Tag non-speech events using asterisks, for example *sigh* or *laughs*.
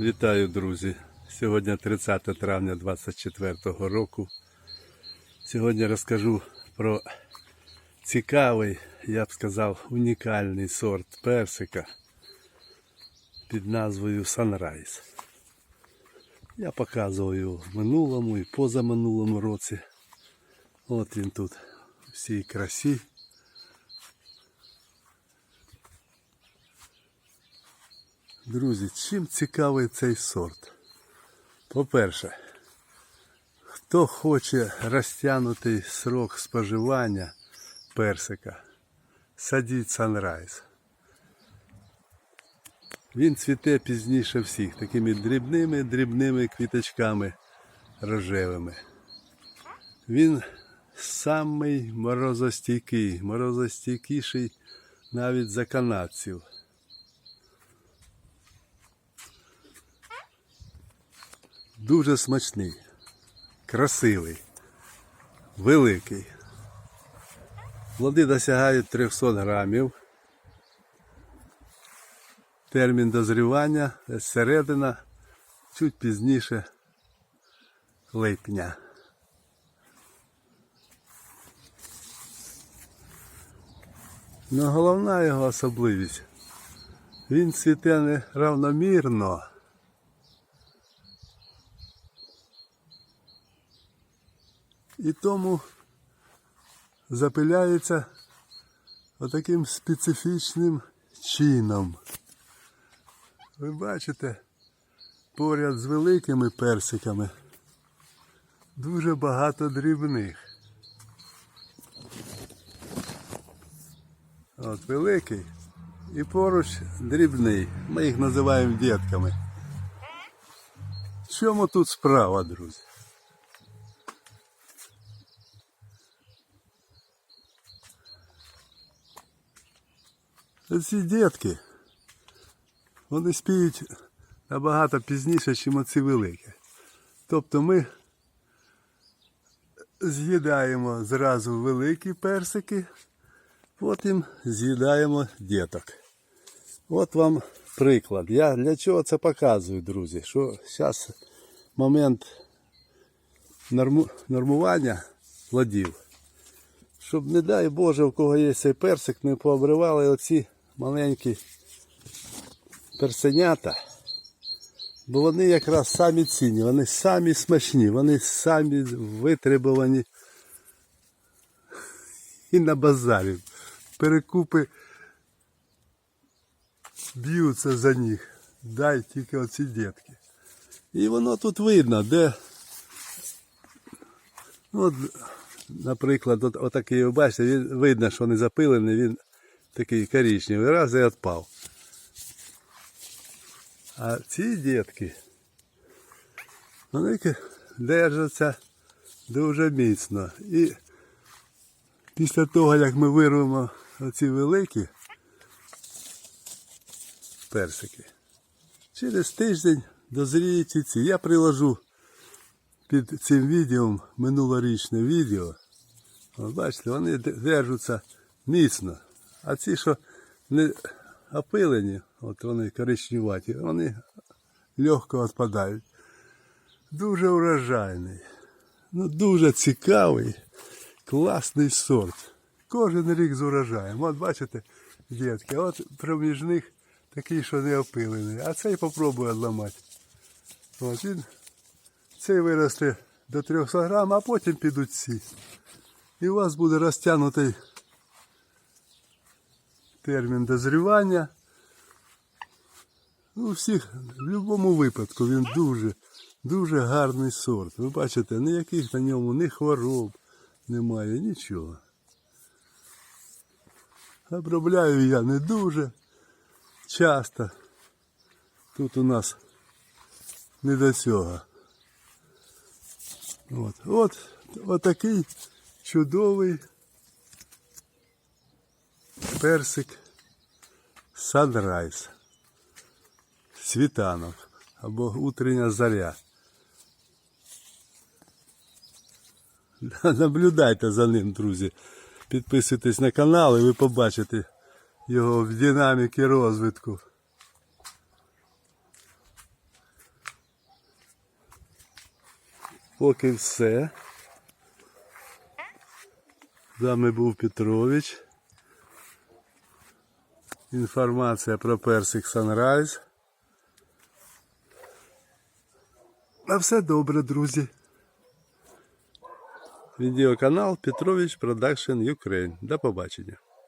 Вітаю, друзі! Сьогодні 30 травня 2024 року. Сьогодні розкажу про цікавий, я б сказав, унікальний сорт персика під назвою Sunrise. Я показував його в минулому і позаминулому році. От він тут у всій красі. Друзі, чим цікавий цей сорт? По-перше, хто хоче розтягнутий срок споживання персика, садіть Sunrise. Він цвіте пізніше всіх, такими дрібними дрібними квіточками рожевими. Він самий морозостійкий, морозостійкіший навіть за канадців. Дуже смачний, красивий, великий. Плоди досягають 300 грамів. Термін дозрівання середина, чуть пізніше липня. Ну, головна його особливість. Він цвіте не І тому запиляється отаким специфічним чином. Ви бачите, поряд з великими персиками дуже багато дрібних. От великий і поруч дрібний. Ми їх називаємо дітками. В чому тут справа, друзі? Ці дітки, вони спіють набагато пізніше, ніж оці великі. Тобто ми з'їдаємо зразу великі персики, потім з'їдаємо діток. От вам приклад. Я для чого це показую, друзі? Що зараз момент норму... нормування плодів. Щоб, не дай Боже, у кого є цей персик, не пообривали оці маленькі персенята. Бо вони якраз самі цінні, вони самі смачні, вони самі витребувані і на базарі. Перекупи б'ються за них. Дай тільки оці дітки. І воно тут видно, де. Ну, От, наприклад, от, отакий, бачите, він, видно, що не запилений, він такий коричневий, раз і відпав. А ці дітки, вони держаться дуже міцно. І після того, як ми вирвемо оці великі персики, через тиждень дозріють ці. Я приложу під цим відео минулорічне відео. Бачите, вони держаться міцно. А ці, що не опилені, от вони коричневаті, вони легко відпадають. Дуже урожайний. Ну, дуже цікавий, класний сорт. Кожен рік з урожаєм. От бачите, дітки, от проміж них такий, що не опилений. А цей попробує відламати. От він цей виросте до 300 грам, а потім підуть ці. І у вас буде розтягнутий термін дозрівання. Ну, всіх, в будь-якому випадку він дуже, дуже гарний сорт. Ви бачите, ніяких на ньому ні хвороб немає, нічого. Обробляю я не дуже часто. Тут у нас не до цього. От, от, от такий чудовий персик Санрайз Світанок або утрення заря. *laughs* Наблюдайте за ним, друзі. Підписуйтесь на канал і ви побачите його в динаміки розвитку. Поки все. З вами був Петрович. Інформація про персик Sunrise. На все добре, друзі. Відеоканал Петрович Продакшн Ukraine. До побачення.